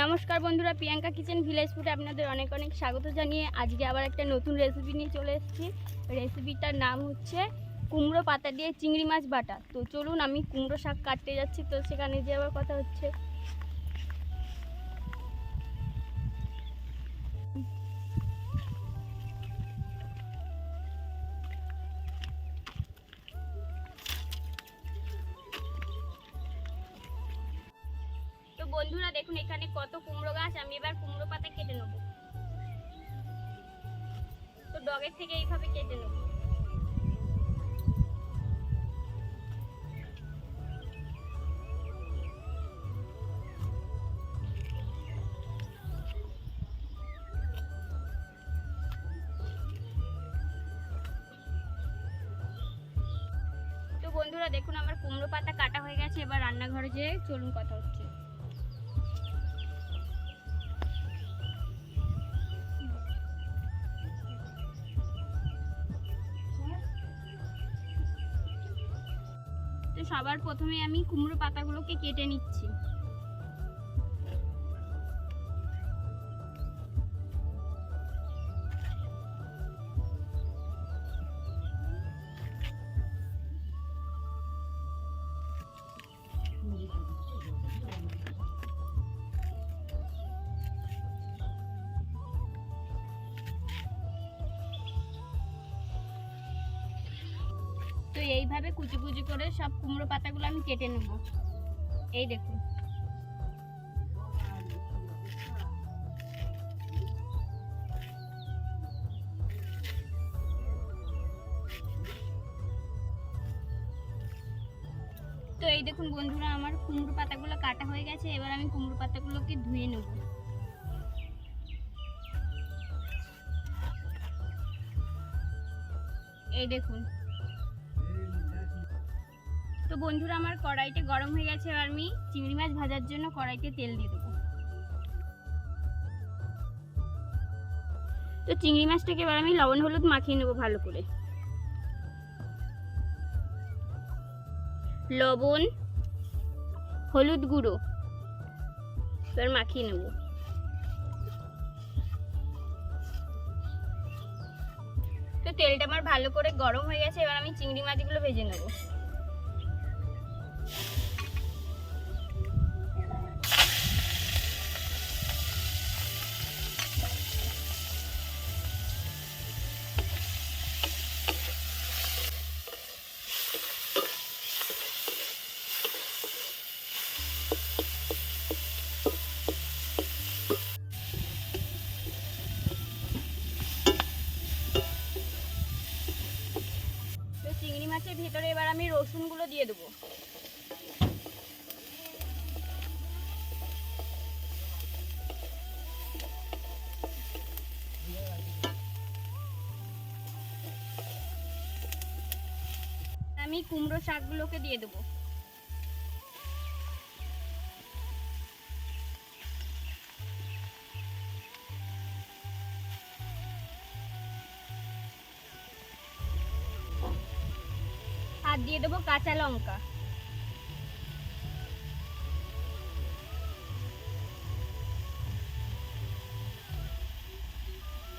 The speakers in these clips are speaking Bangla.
নমস্কার বন্ধুরা, প্রিয়াঙ্কা কিচেন ভিলেজ ফুডে আপনাদের অনেক অনেক স্বাগত জানিয়ে আজকে আবার একটা নতুন রেসিপি নিয়ে চলে এসেছি। রেসিপিটার নাম হচ্ছে কুমড়ো পাতা দিয়ে চিংড়ি মাছ বাটা। তো চলুন আমি কুমড়ো শাক কাটতে যাচ্ছি, তো সেখানে যে আবার কথা হচ্ছে। বন্ধুরা দেখুন এখানে কত কুমড়ো গাছ, আমি এবার কুমড়ো পাতা কেটে নেব। তো ডগের থেকে এইভাবে কেটে নেব। বন্ধুরা, দেখুন আমার কুমড়ো পাতা কাটা হয়ে গেছে, এবার রান্নাঘরে যেয়ে চলুন কথা হচ্ছে। সবার প্রথমে আমি কুমড়ো পাতাগুলোকে কেটে নিচ্ছি। তো এইভাবে কুচি কুচি করে সব কুমড়ো পাতাগুলো আমি কেটে নেব। এই দেখুন। তো এই দেখুন বন্ধুরা, আমার কুমড়ো পাতাগুলো কাটা হয়ে গেছে। এবার আমি কুমড়ো পাতাগুলোকে ধুয়ে নেব। এই দেখুন। তো বন্ধুরা, আমার কড়াইতে গরম হয়ে গেছে, এবার আমি চিংড়ি মাছ ভাজার জন্য কড়াইতে তেল দিয়ে দেবো। তো চিংড়ি মাছটাকে এবার আমি লবণ, হলুদ মাখিয়ে নেব ভালো করে। লবণ, হলুদ গুঁড়ো এবার মাখিয়ে নেব। তো তেলটা আমার ভালো করে গরম হয়ে গেছে, এবার আমি চিংড়ি মাছগুলো ভেজে নেব। রসুনগুলো দিয়ে দেবো। আমি কুমড়ো শাকগুলোকে দিয়ে দেবো। দিয়ে দেবো কাঁচা লঙ্কা।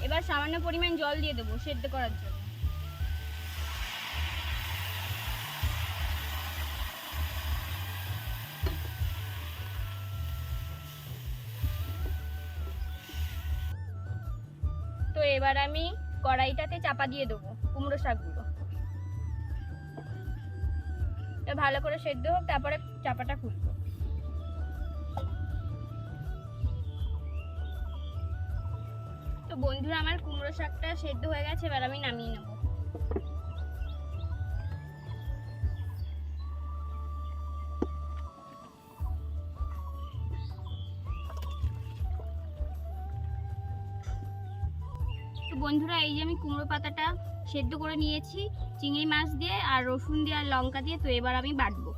এবার সামান্য পরিমাণ জল দিয়ে দেবো সেদ্ধ করার জন্য। তো এবার আমি কড়াইটাতে চাপা দিয়ে দেবো কুমড়ো শাকগুলো। এটা ভালো করে সেদ্ধ হোক, তারপরে চাপাটা খুলবো। তো বন্ধুরা, আমার কুমড়ো শাকটা সেদ্ধ হয়ে গেছে, এবার আমি নামিয়ে নেব। বন্ধুরা, এই যে আমি কুমড়ো পাতাটা সেদ্ধ করে নিয়েছি, চিংড়ি মাছ দিয়ে আর রসুন দিয়ে আর লঙ্কা দিয়ে, তো এবার আমি বাটবো।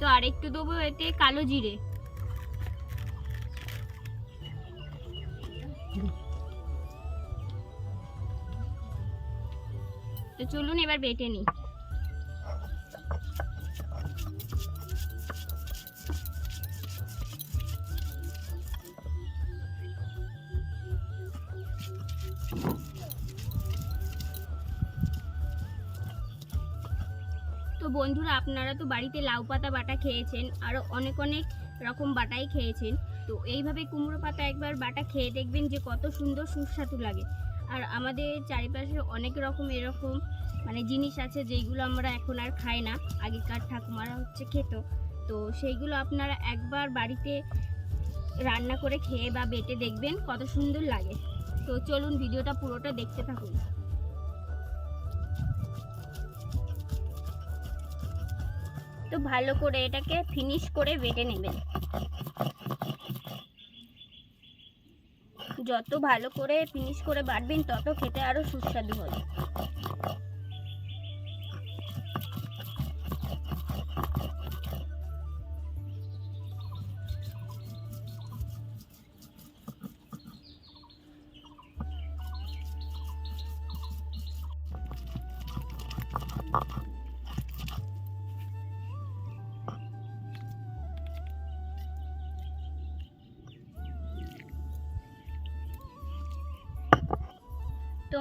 তো আর একটু দেবো এতে কালো জিরে। তো চলুন এবার বেটে নিই। তো বন্ধুরা, আপনারা তো বাড়িতে লাউ পাতা, বাটা খেয়েছেন আরও অনেক অনেক রকম বাটাই খেয়েছেন। তো এইভাবে কুমড়ো পাতা একবার বাটা খেয়ে দেখবেন যে কত সুন্দর সুস্বাদু লাগে। আর আমাদের চারিপাশে অনেক রকম এরকম মানে জিনিস আছে যেইগুলো আমরা এখন আর খাই না। আগেকার ঠাকুমারা হচ্ছে খেত। তো সেইগুলো আপনারা একবার বাড়িতে রান্না করে খেয়ে বা বেটে দেখবেন কত সুন্দর লাগে। তো চলুন ভিডিওটা পুরোটা দেখতে থাকুন। তো ভালো করে এটাকে ফিনিশ করে বেটে নেবেন। যত ভালো করে ফিনিশ করে বাটবেন, তত খেতে আরও সুস্বাদু হবে।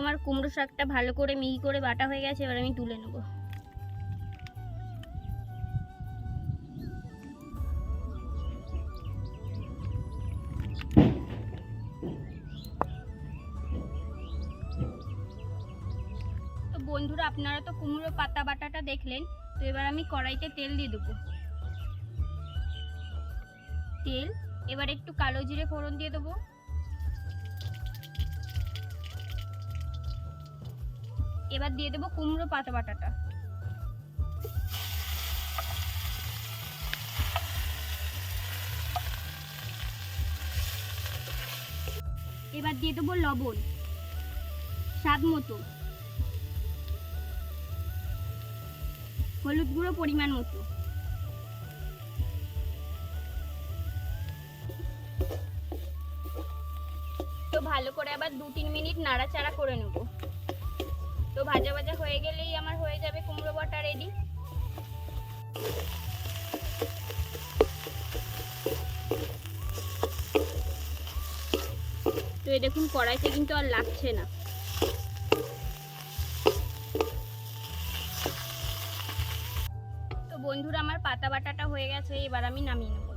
আমার কুমড়ো শাকটা ভালো করে মিহি করে বাটা হয়ে গেছে, এবার আমি তুলে নেব। বন্ধুরা, আপনারা তো কুমড়ো পাতা বাটাটা দেখলেন, তো এবার আমি কড়াইতে তেল দিয়ে দেবো। তেল, এবার একটু কালো জিরে ফোড়ন দিয়ে দেবো। এবার দিয়ে দেবো কুমড়ো পাতা বাটাটা। এবার দিয়ে দেবো লবণ, স্বাদ মতো। হলুদ গুঁড়ো পরিমাণ মতো। তো ভালো করে আবার দু তিন মিনিট নাড়াচাড়া করে নেব। তো ভাজা ভাজা হয়ে গেলেই আমার হয়ে যাবে কুমড়ো বটা রেডি তো এই দেখুন, কড়াইতে কিন্তু আর লাগছে না। তো বন্ধুরা, আমার পাতা বাটাটা হয়ে গেছে, এবার আমি নামিয়ে নেব।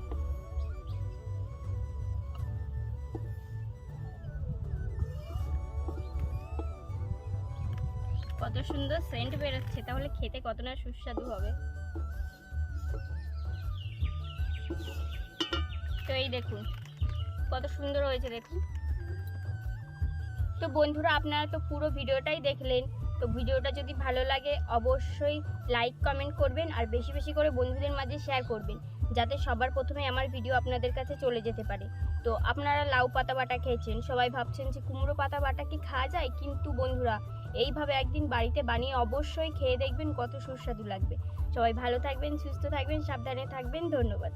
কত সুন্দর সেন্ট বেরোচ্ছে, তাহলে খেতে কত না সুস্বাদু হবে? তো এই দেখুন, কত সুন্দর হয়েছে দেখুন। তো বন্ধুরা, আপনারা তো পুরো ভিডিওটাই দেখলেন, তো ভিডিওটা যদি ভালো লাগে অবশ্যই লাইক কমেন্ট করবেন আর বেশি বেশি করে বন্ধুদের মাঝে শেয়ার করবেন, যাতে সবার প্রথমে আমার ভিডিও আপনাদের কাছে চলে যেতে পারে। তো আপনারা লাউ পাতা বাটা খেয়েছেন, সবাই ভাবছেন যে কুমড়ো পাতা বাটা কি খাওয়া যায়? কিন্তু বন্ধুরা এইভাবে একদিন বাড়িতে বানিয়ে অবশ্যই খেয়ে দেখবেন কত সুস্বাদু লাগবে। সবাই ভালো থাকবেন, সুস্থ থাকবেন, সাবধানে থাকবেন, ধন্যবাদ।